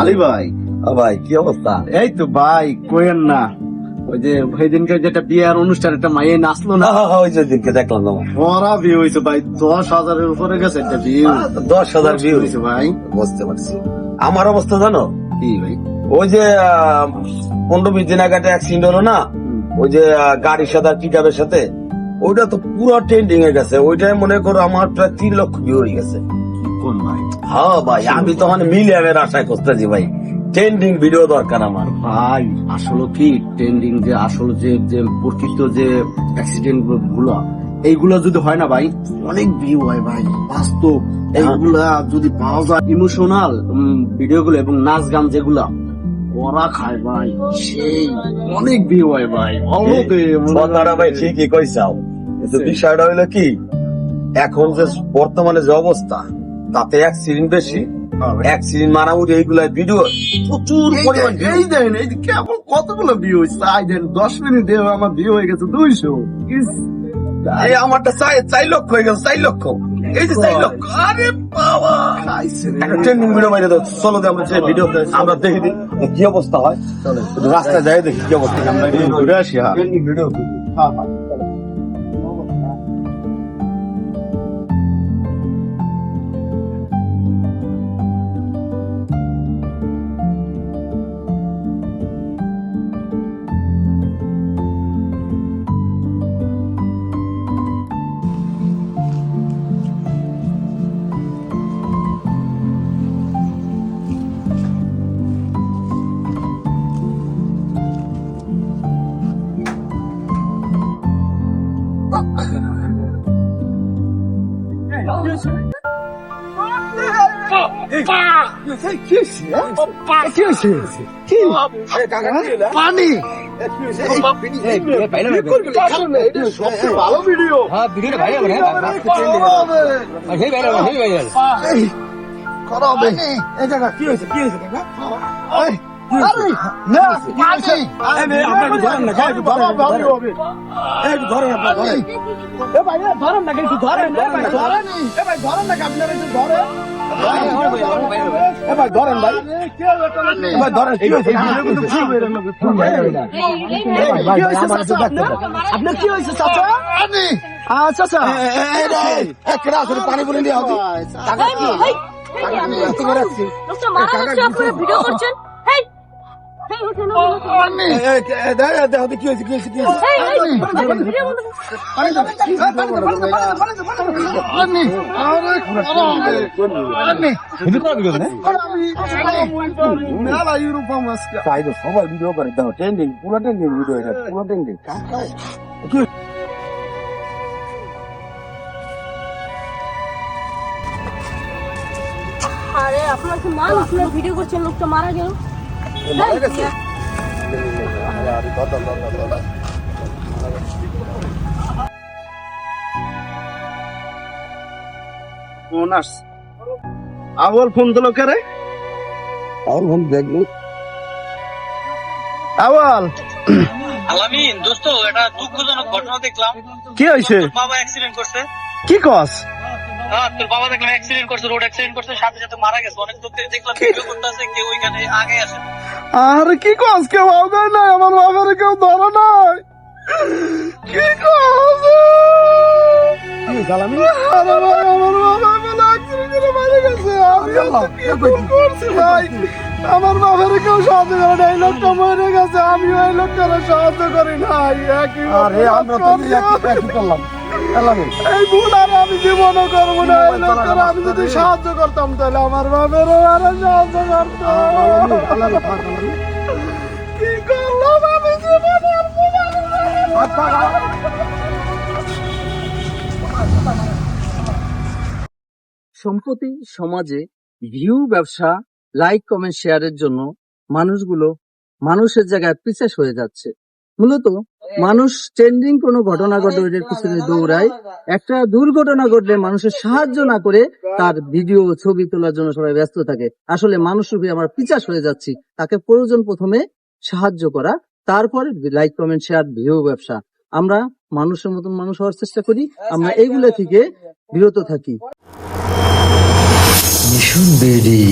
আলী ভাই ও ভাই কি অবস্থা? এই তো ভাই না। ওই যে সেদিনকে যেটা বিয়ার অনুষ্ঠান একটা মাইয়ে নাচলো না? না ওই যে দিনকে দেখলাম তোমার বড়া বিয়ে হয়েছে ভাই দশ হাজারের উপরে গেছে একটা বিয়ে। দশ হাজার ভিউ হয়েছে ভাই। বুঝতে পারছি। আমার অবস্থা জানো? কি ভাই? ওই যে পনেরো বিশ দিন আগে একটা অ্যাক্সিডেন্ট হলো না? ওই যে গাড়ির সাথে পিক সাথে? ওইটা তো পুরো ট্রেন্ডিং এ গেছে। ওইটাই মনে করো আমার প্রায় তিন লক্ষ ভিউ হয়ে গেছে। কোন ভাই হ্যাঁ ভাই আমি তো মানে মিলিয়নের করতেছি ভাই। ট্রেন্ডিং ভিডিও দরকার আমার। ভাই আসলে কি ট্রেন্ডিং যে আসলে যে যে প্রকৃত যে অ্যাক্সিডেন্টগুলো এইগুলো যদি হয় না ভাই? অনেক ভিউ হয় ভাই বাস্তব। এইগুলা যদি পাওয়া যায় ইমোশনাল ভিডিও গুলো এবং নাচ গান যেগুলা ওরা খায় ভাই। সেই। অনেক ভিউ হয় ভাই কথাটা ভাই ঠিকই কিন্তু বিষয়টা হইল কি এখন যে বর্তমানে যে অবস্থা তাতে অ্যাক্সিডেন্ট বেশি এক অ্যাক্সিডেন্ট মারামুরি এইগুলা ভিডিও প্রচুর পরিমাণ এই দেন এই কেবল কতগুলো ভিউ হয়েছে? তাই দেন দশ মিনিট আমার ভিউ হয়ে গেছে দুইশো। এই আমারটা চাই চার লক্ষ হয়ে গেছে চার লক্ষ। এই যে চার লক্ষ আরে বাবা! ট্রেন্ডিং ভিডিও বাইরে দাও চলো আমরা যে ভিডিও আমরা দেখি কি অবস্থা হয়। রাস্তায় যাই দেখি কি অবস্থা। আমরা ঘুরে আসি হ্যাঁ। ভিডিও পানি ভালো ভিডিও হ্যাঁ ভিডিওটা ভাইরাল ভাইরাল ভাইরাল এই জায়গা কি হয়েছে কি হয়েছে আপনার কি হয়েছে চাচা আচ্ছা আচ্ছা পানি বলে দিয়ে হবে লোকটা মারা যাচ্ছে আপনারা কি হয়েছে কি হয়েছে কি হয়েছে হেই হেই ভিডিও বন্ধ মেলা ইউরোপাম আজকে তাই তো সবাই ভিডিও করে। দাও ট্রেন্ডিং পুরো ট্রেন্ডিং ভিডিও এটা পুরো ট্রেন্ডিং আরে আপনারা কি মানুষ ভিডিও করছেন লোকটা মারা গেল। আবল ফোন দিল কে রে? আর ফোন দেখলি আবল আলামিন দোস্ত এটা দুঃখজনক ঘটনা দেখলাম। কি হয়েছে বাবা অ্যাক্সিডেন্ট করছে। কি কস? তোর বাবা দেখলাম অ্যাক্সিডেন্ট করছে রোড অ্যাক্সিডেন্ট করছে সাথে সাথে মারা গেছে। অনেক লোকদের দেখলাম ভিডিও করতেছে কেউ ওইখানে আগে আসে আরে কি কস কেউ আগে নাই আমার বাবার কেউ ধরে নাই। কি কস? আমার বাবা বলে accident করে মারা গেছে। আমি কি করছি ভাই? আমার বাবার কেউ সাহায্য করে নাই এই লোকটা মরে গেছে আমি ওই লোকটার সাহায্য করি নাই। একই আরে আমরা তো একই করলাম। এই ভুল আর আমি জীবনও করব না এই লোকটার আমি যদি সাহায্য করতাম তাহলে আমার আর সাহায্য করতাম কি করলাম আমি জীবনে সম্প্রতি সমাজে ভিউ ব্যবসা লাইক কমেন্ট শেয়ারের জন্য মানুষগুলো মানুষের জায়গায় পিছাস হয়ে যাচ্ছে। মূলত মানুষ ট্রেন্ডিং কোনো ঘটনা ঘটে ওদের পিছনে দৌড়ায় একটা দুর্ঘটনা ঘটলে মানুষের সাহায্য না করে তার ভিডিও ছবি তোলার জন্য সবাই ব্যস্ত থাকে। আসলে মানুষ রূপে আমরা পিছাস হয়ে যাচ্ছি। তাকে প্রয়োজন প্রথমে সাহায্য করা তারপরে লাইক কমেন্ট শেয়ার ভিউ ব্যবসা। আমরা মানুষের মতন মানুষ হওয়ার চেষ্টা করি। আমরা এইগুলো থেকে বিরত থাকি। মিশন বেডি